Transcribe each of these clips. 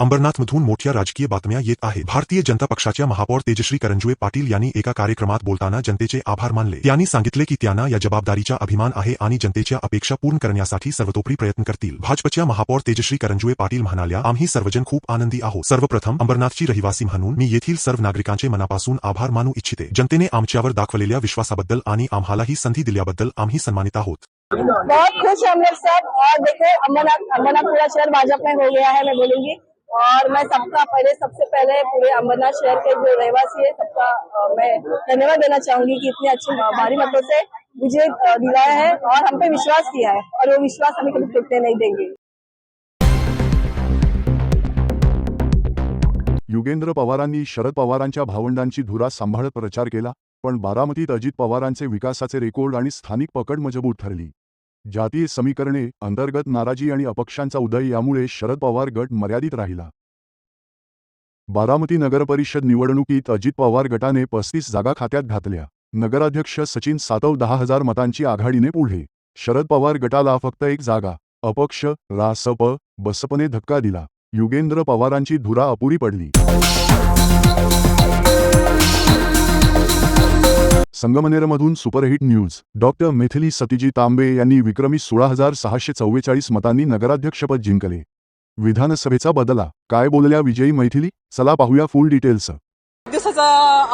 अंबरनाथमधून मोठ्या राजकीय बातम्या येत आहेत. भारतीय जनता पक्षाच्या महापौर तेजश्री करंजुळे पाटील यांनी एका कार्यक्रमात बोलताना जनतेचे आभार मानले. त्यांनी सांगितले की त्यांना या जबाबदारीचा अभिमान आहे आणि जनतेच्या अपेक्षा पूर्ण करण्यासाठी सर्वतोपरी प्रयत्न करतील. भाजपच्या महापौर तेजश्री करंजुळे पाटील म्हणाल्या आम्ही सर्वजन खूप आनंदी आहोत. सर्वप्रथम अंबरनाथची रहिवासी म्हणून मी येथील सर्व नागरिकांचे मनापासून आभार मानू इच्छिते. जनतेने आमच्यावर दाखवलेल्या विश्वासाबद्दल आणि आम्हाला ही संधी दिल्याबद्दल आम्ही सन्मानित आहोत. बहुत खुश हम लोग सब। और देखो अमरनाथ अमरनाथ पूरा शहर भाजपा में हो गया है मैं बोलूंगी। और मैं सबका पहले सबसे पहले पूरे अमरनाथ शहर के जो रहवासी है सबका मैं धन्यवाद देना चाहूंगी कि इतनी अच्छी भारी मतों से विजय दिलाया है और हम पे विश्वास किया है और वो विश्वास हमें कभी टूटने नहीं देंगे। युगेंद्र पवारांनी शरद पवारांच्या भावंडांची धुरा सांभाळत प्रचार केला पण बारामतीत अजित पवारांचे विकासाचे रेकॉर्ड आणि स्थानिक पकड मजबूत ठरली. जातीय समीकरणे अंतर्गत नाराजी आणि अपक्षांचा उदय यामुळे शरद पवार गट मर्यादित राहिला. बारामती नगरपरिषद निवडणुकीत अजित पवार गटाने पस्तीस जागा खात्यात घातल्या. नगराध्यक्ष सचिन सातव दहा हजार मतांची आघाडीने पुढे. शरद पवार गटाला फक्त एक जागा अपक्ष रासप बसपने धक्का दिला. युगेंद्र पवारांची धुरा अपुरी पडली. संगमनेरमधून सुपरहिट न्यूज. डॉक्टर मिथिली सतीजी तांबे यांनी विक्रमी सोळा हजार सहाशे चव्वेचाळीस मतांनी नगराध्यक्षपद जिंकले. विधानसभेचा बदला. काय बोलल्या विजयी मैथिली? चला पाहूया फुल डिटेल्स दिवसाचा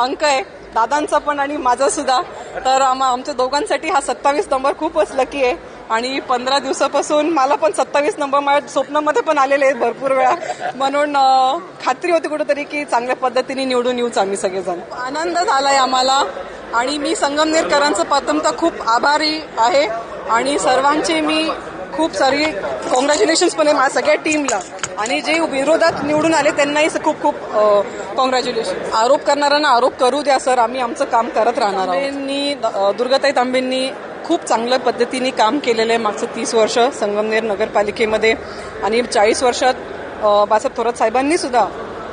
अंक आहे. दादांचा पण आणि माझा सुद्धा. तर आमच्या दोघांसाठी हा सत्तावीस नंबर खूपच लकी आहे. आणि पंधरा दिवसापासून मला पण सत्तावीस नंबर माझ्या स्वप्नामध्ये पण आलेले आहेत भरपूर वेळा. म्हणून खात्री होती कुठेतरी की चांगल्या पद्धतीने निवडून येऊच आम्ही सगळेजण. आनंद झालाय आम्हाला. आणि मी संगमनेरकरांचं प्रथमतः खूप आभारी आहे आणि सर्वांचे मी खूप सारी कॉंग्रॅच्युलेशन्स पण आहे माझ्या सगळ्या टीमला आणि जे विरोधात निवडून आले त्यांनाही खूप खूप कॉंग्रॅच्युलेशन आरोप करणाऱ्यांना आरोप करू द्या सर. आम्ही आमचं काम करत राहणार आहोत. तांबेंनी, दुर्गाताई तांबेंनी खूप चांगल्या पद्धतीने काम केलेलं आहे मागचं तीस वर्ष संगमनेर नगरपालिकेमध्ये. आणि चाळीस वर्षात अ, बाळासाहेब थोरात साहेबांनी सुद्धा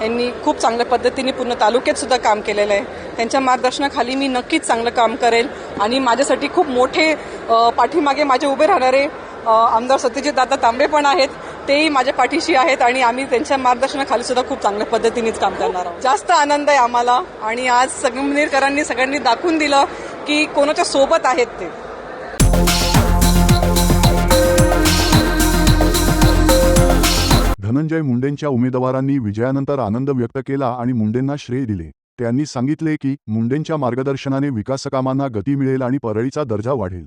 यांनी खूप चांगल्या पद्धतीने पूर्ण तालुक्यात सुद्धा काम केलेलं आहे. त्यांच्या मार्गदर्शनाखाली मी नक्कीच चांगलं काम करेल आणि माझ्यासाठी खूप मोठे पाठीमागे माझे उभे राहणारे आमदार सत्यजित दादा तांबे पण आहेत. तेही माझ्या पाठीशी आहेत आणि आम्ही त्यांच्या मार्गदर्शनाखाली सुद्धा खूप चांगल्या पद्धतीनेच काम करणार आहोत. जास्त आनंद आहे आम्हाला आणि आज संगमनेरकरांनी सगळ्यांनी दाखवून दिलं की कोणाच्या सोबत आहेत ते. धनंजय मुंडेंच्या उमेदवारांनी विजयानंतर आनंद व्यक्त केला आणि मुंडेंना श्रेय दिले. त्यांनी सांगितले की मुंडेंच्या मार्गदर्शनाने विकासकामांना गती मिळेल आणि परळीचा दर्जा वाढेल.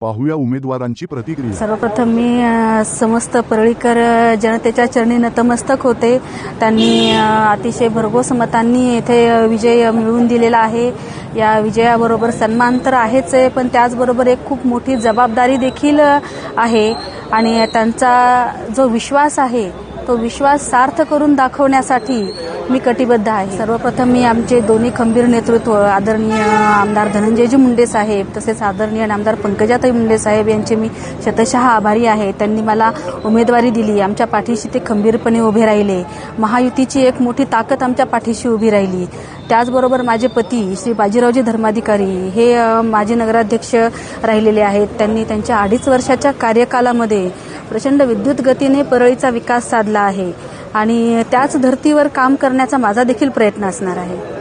पाहूया उमेदवारांची प्रतिक्रिया. सर्वप्रथम मी समस्त परळीकर जनतेच्या चरणी नतमस्तक होते. त्यांनी अतिशय भरघोस मतांनी येथे विजय मिळवून दिलेला आहे. या विजयाबरोबर सन्मान तर आहेच आहे पण त्याचबरोबर एक खूप मोठी जबाबदारी देखील आहे. आणि त्यांचा जो विश्वास आहे तो विश्वास सार्थ करून दाखवण्यासाठी मी कटिबद्ध आहे. सर्वप्रथम मी आमचे दोन्ही खंबीर नेतृत्व आदरणीय आमदार धनंजयजी मुंडे साहेब तसेच आदरणीय आमदार पंकजाताई मुंडे साहेब यांचे मी शतशः आभारी आहे. त्यांनी मला उमेदवारी दिली. आमच्या पाठीशी ते खंबीरपणे उभे राहिले. महायुतीची एक मोठी ताकद आमच्या पाठीशी उभी राहिली. त्याचबरोबर माझे पती श्री बाजीरावजी धर्माधिकारी हे माजी नगराध्यक्ष राहिलेले आहेत. त्यांनी त्यांच्या अडीच वर्षाच्या कार्यकालामध्ये प्रचंड विद्युत गतीने परळीचा विकास साधला आहे. आणि त्याच धर्तीवर काम करण्याचा माझा देखील प्रयत्न असणार आहे.